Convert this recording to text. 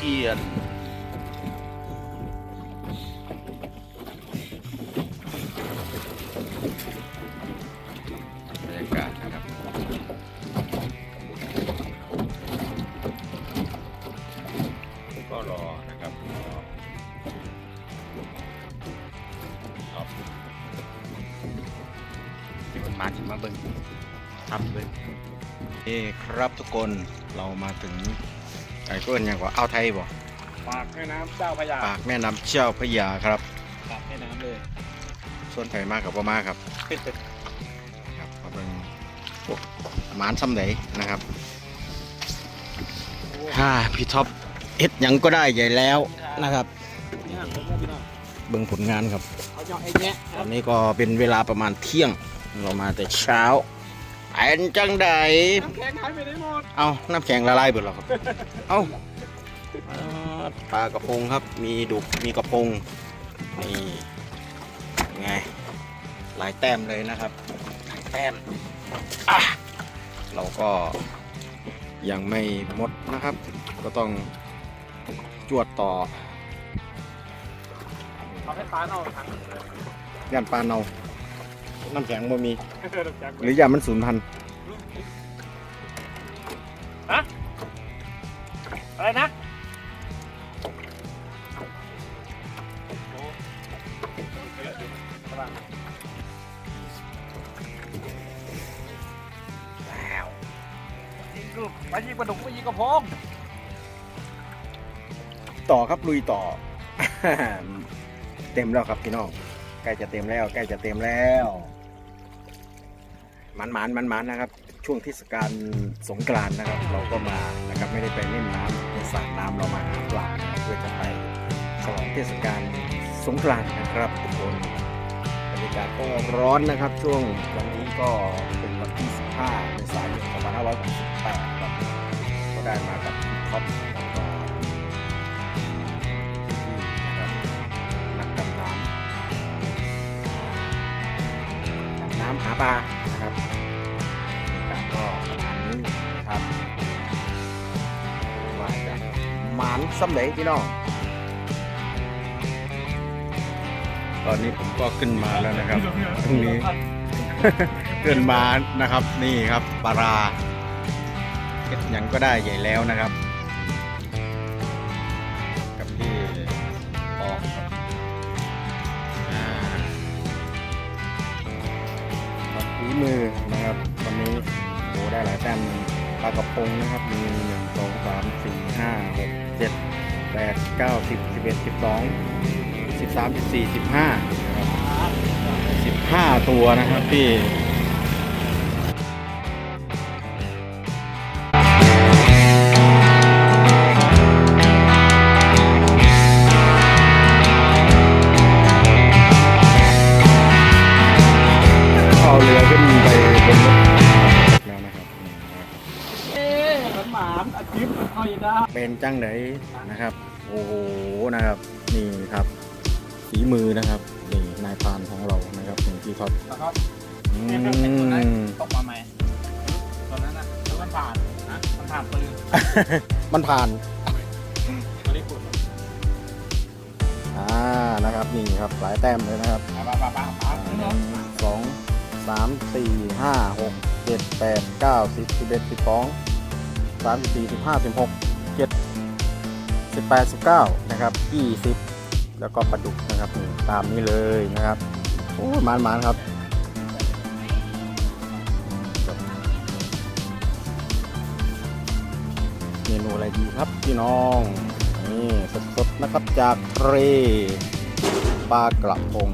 คียนบรรยากาศนะครับก็รอนะครับรอครับมีคนมาถึงมาเบิ้งทำเบิ้งเอ้ครับทุกคนเรามาถึง ไอ้ก็เอินอย่างว่าอ่าวไทยบ่ปากแม่น้ำเจ้าพระยาปากแม่น้ำเจ้าพระยาครับ ปากแม่น้ำเลย ส่วนไผ่มากกับพ่มาครับ ครับมาเบิ่งพวกหมานซ้ำไหนนะครับฮ่าพี่ท็อปเอ็ดหยังก็ได้ใหญ่แล้วนะครับ นี่ห่างผมเนี่ยพี่น้องเบิ่งผลงานครับ เขาเจาะไอ้แงะตอนนี้ก็เป็นเวลาประมาณเที่ยง เรามาแต่เช้า ไอ้นจังใดน้ำแข็งหายไปไหนหมด เอาน้ำแข็งละลายเบิดแล้วครับ เอาอ่าปลากระพงครับ มีดุก มีกระพง นี่ไง หลายแต้มเลยนะครับ หลายแต้มอะเราก็ยังไม่หมดนะครับ ก็ต้องจวดต่อเขาให้ปลาเอาถังย่านปลาเนา น้ำแข็งบ่มีน้ำแข็งหรือยามันสูญพันธุ์อะไรนะยิงกลุ่มไปยิงปลาดุกไปยิงกระพงต่อครับลุยต่อ เต็มแล้วครับพี่น้องใกล้จะเต็มแล้วใกล้จะเต็มแล้ว มันมันมันมันนะครับ ช่วงเทศกาลสงกรานต์นะครับ เราก็มานะครับไม่ได้ไปเล่นน้ำในสระน้ำเรามาหาปลาเพื่อจะไปฉลองเทศกาลสงกรานต์นะครับทุกคนบรรยากาศก็ร้อนนะครับ ช่วงวันนี้ก็เป็นวันที่ 15เมษายน2568ครับก็ได้มากับท็อปแล้วก็นักดำน้ำดำน้ำหาปลา หมานสำเร็จพี่น้อง ตอนนี้ผมก็ขึ้นมาแล้วนะครับตรงนี้ ขึ้นมานะครับ นี่ครับปลาราเก็ดหยังก็ได้ใหญ่แล้วนะครับ กับที่ออกครับอ่าวัดฝีมือนะครับวันนี้โหได้หลายแต้มปลากระพงนะครับ มีหนึ่งสองสามสี่ห้าหก เจ็ดแปดเก้าสิบสิบเอ็ดสิบสองสิบสามสิบสี่สิบห้าสิบห้าตัวนะครับพี่ เอาอีกนะเป็นจังไหนนะครับ โอ้โหนะครับนี่ครับฝีมือนะครับนี่นายพรานของเรานะครับนี่ที่ท็อปนะครับอืเอ๊ะเอ๊ะตัวนั้นมตกมาไหมตอนนั้นนะแล้วมันผ่านนะมันผ่านปืนมันผ่านไม่ได้ขุดอ่านะครับนี่ครับหลายแต้มเลยนะครับปลาปลาปลาปลาหนึ่งสองสามสี่ห้าหกเจ็ดแปดเก้าสิบสิบเอ็ดสิบสอง สามสิบสี่สิบห้าสิบหกเจ็ดสิบแปดสิบเก้านะครับยี่สิบแล้วก็ปลาดุกนะครับตามนี้เลยนะครับโอ้ยมันครับเมนูอะไรดีครับพี่น้องนี่สดๆนะครับจากทะเลปลากระพง